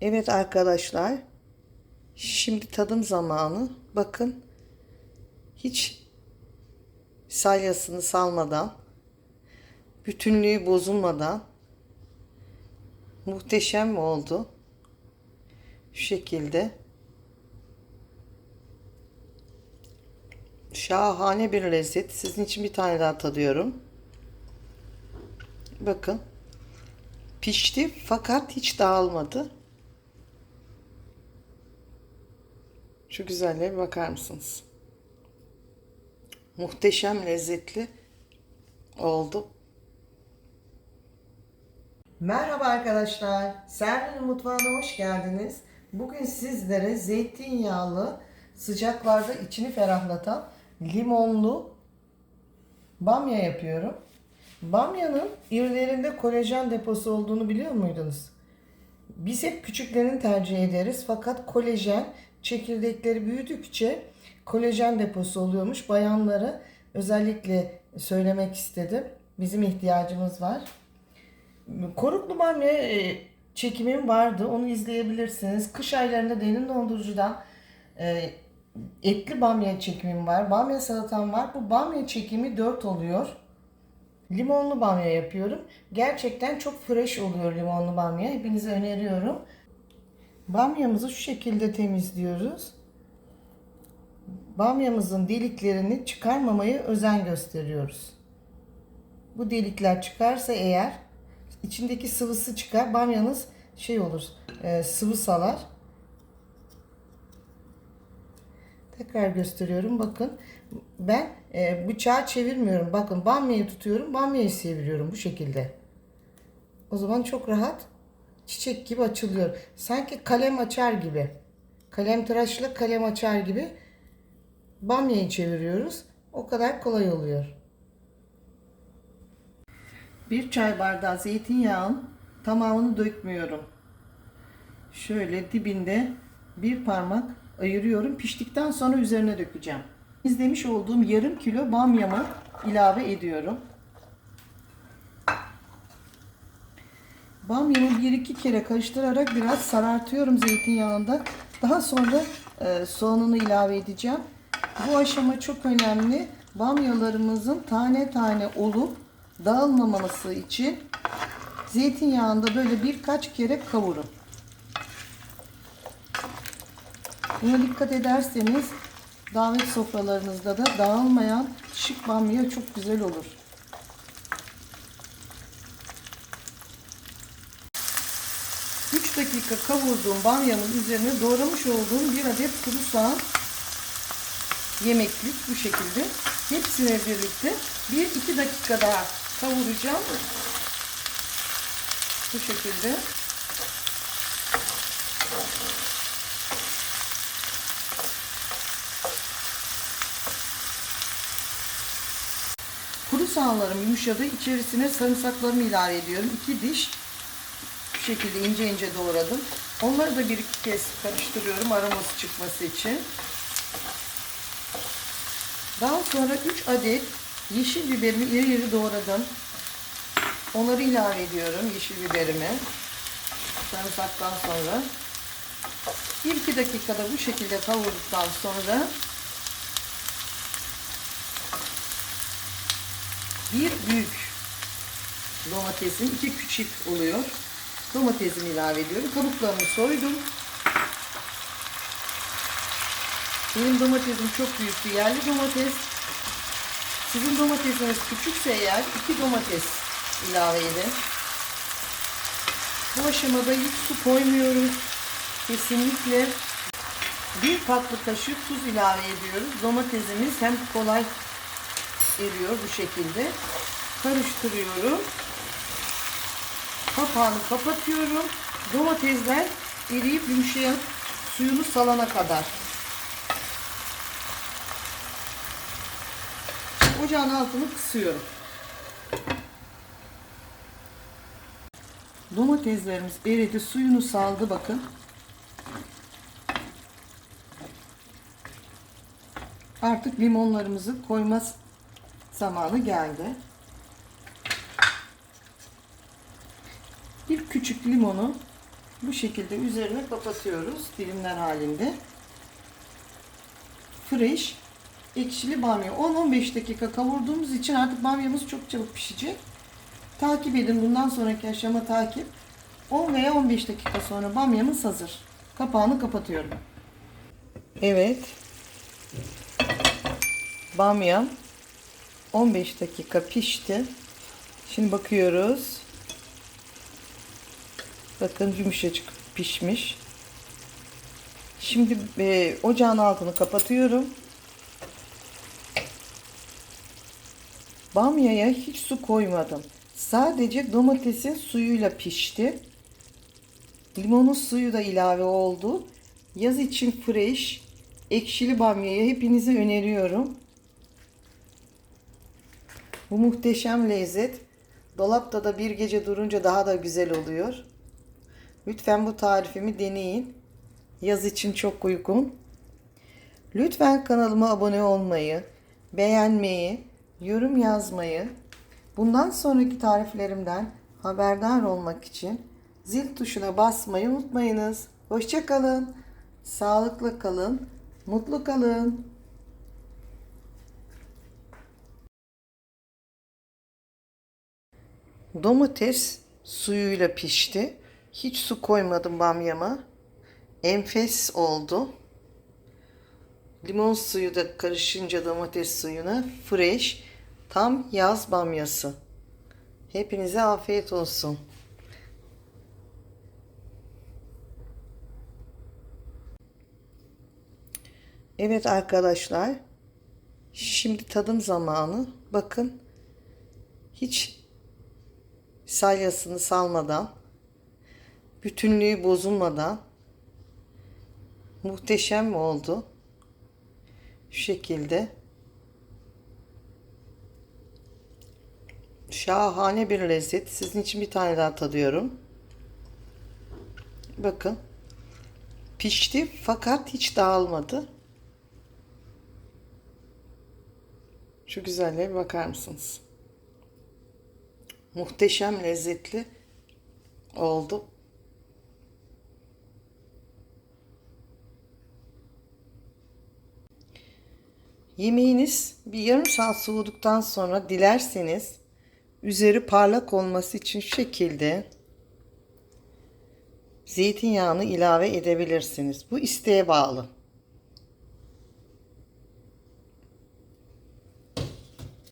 Evet arkadaşlar. Şimdi tadım zamanı. Bakın. Hiç salyasını salmadan, bütünlüğü bozulmadan muhteşem oldu. Şu şekilde. Şahane bir lezzet. Sizin için bir tane daha tadıyorum. Bakın. Pişti fakat hiç dağılmadı. Şu güzelliğe bakar mısınız? Muhteşem lezzetli oldu. Merhaba arkadaşlar. Servin'in mutfağına hoş geldiniz. Bugün sizlere zeytinyağlı, sıcaklarda içini ferahlatan limonlu bamya yapıyorum. Bamyanın irilerinde kolajen deposu olduğunu biliyor muydunuz? Biz hep küçüklerini tercih ederiz fakat kolajen çekirdekleri büyüdükçe kolajen deposu oluyormuş. Bayanlara özellikle söylemek istedim. Bizim ihtiyacımız var. Koruklu bamya e, çekimim vardı. Onu izleyebilirsiniz. Kış aylarında derin dondurucudan e, etli bamya çekimim var. Bamya salatam var. Bu bamya çekimi 4 oluyor. Limonlu bamya yapıyorum. Gerçekten çok fresh oluyor limonlu bamya. Hepinize öneriyorum. Bamyamızı şu şekilde temizliyoruz. Bamyamızın deliklerini çıkarmamaya özen gösteriyoruz. Bu delikler çıkarsa eğer içindeki sıvısı çıkar. Bamyanız şey olur, e, sıvı salar. Tekrar gösteriyorum. Bakın ben e, bıçağı çevirmiyorum. Bakın bamyayı tutuyorum. Bamyayı çeviriyorum bu şekilde. O zaman çok rahat çiçek gibi açılıyor. Sanki kalem açar gibi. Kalem tıraşla kalem açar gibi bamyayı çeviriyoruz. O kadar kolay oluyor. Bir çay bardağı zeytinyağın tamamını dökmüyorum. Şöyle dibinde bir parmak ayırıyorum. Piştikten sonra üzerine dökeceğim. İzlemiş olduğum yarım kilo bamyamı ilave ediyorum. Bamyamı bir iki kere karıştırarak biraz sarartıyorum zeytinyağında. Daha sonra e, soğanını ilave edeceğim. Bu aşama çok önemli. Bamyalarımızın tane tane olup dağılmaması için zeytinyağında böyle birkaç kere kavurun. Buna dikkat ederseniz davet sofralarınızda da dağılmayan şık bamya çok güzel olur. Dakika kavurduğum bamyanın üzerine doğramış olduğum bir adet kuru soğan yemeklik bu şekilde. Hepsine birlikte bir iki dakika daha kavuracağım. Bu şekilde. Kuru soğanlarım yumuşadı. İçerisine sarımsaklarımı ilave ediyorum. İki diş bu şekilde ince ince doğradım. Onları da bir iki kez karıştırıyorum aroması çıkması için. Daha sonra 3 adet yeşil biberimi iri iri doğradım. Onları ilave ediyorum yeşil biberimi. Sarımsaktan sonra. 1-2 dakikada bu şekilde kavurduktan sonra bir büyük domatesin iki küçük oluyor. Domatesimi ilave ediyorum. Kabuklarını soydum. Benim domatesim çok büyüktü. Yerli domates. Sizin domatesiniz küçükse eğer iki domates ilave edin. Bu aşamada hiç su koymuyoruz. Kesinlikle bir tatlı kaşık tuz ilave ediyoruz. Domatesimiz hem kolay eriyor bu şekilde. Karıştırıyorum. Kapağını kapatıyorum. Domatesler eriyip yumuşayıp suyunu salana kadar. Ocağın altını kısıyorum. Domateslerimiz eridi, suyunu saldı bakın. Artık limonlarımızı koyma zamanı geldi. Bir küçük limonu Bu şekilde üzerine kapatıyoruz dilimler halinde. Fresh ekşili bamya 10-15 dakika kavurduğumuz için artık bamyamız çok çabuk pişecek. Takip edin bundan sonraki aşama takip. 10 veya 15 dakika sonra bamyamız hazır. Kapağını kapatıyorum. Evet. Bamyam 15 dakika pişti. Şimdi bakıyoruz. Bakın yumuşacık pişmiş. Şimdi e, ocağın altını kapatıyorum. Bamyaya hiç su koymadım. Sadece domatesin suyuyla pişti. Limonun suyu da ilave oldu. Yaz için fresh, ekşili bamyayı hepinize öneriyorum. Bu muhteşem lezzet dolapta da bir gece durunca daha da güzel oluyor. Lütfen bu tarifimi deneyin. Yaz için çok uygun. Lütfen kanalıma abone olmayı, beğenmeyi, yorum yazmayı, bundan sonraki tariflerimden haberdar olmak için zil tuşuna basmayı unutmayınız. Hoşçakalın. Sağlıklı kalın. Mutlu kalın. Domates suyuyla pişti. Hiç su koymadım bamyama. Enfes oldu. Limon suyu da karışınca domates suyuna fresh tam yaz bamyası. Hepinize afiyet olsun. Evet arkadaşlar. Şimdi tadım zamanı. Bakın. Hiç salyasını salmadan, bütünlüğü bozulmadan muhteşem oldu. Şu şekilde. Şahane bir lezzet. Sizin için bir tane daha tadıyorum. Bakın. Pişti fakat hiç dağılmadı. Şu güzelliğe bakar mısınız? Muhteşem lezzetli oldu. Yemeğiniz bir yarım saat soğuduktan sonra dilerseniz üzeri parlak olması için şekilde zeytinyağını ilave edebilirsiniz. Bu isteğe bağlı.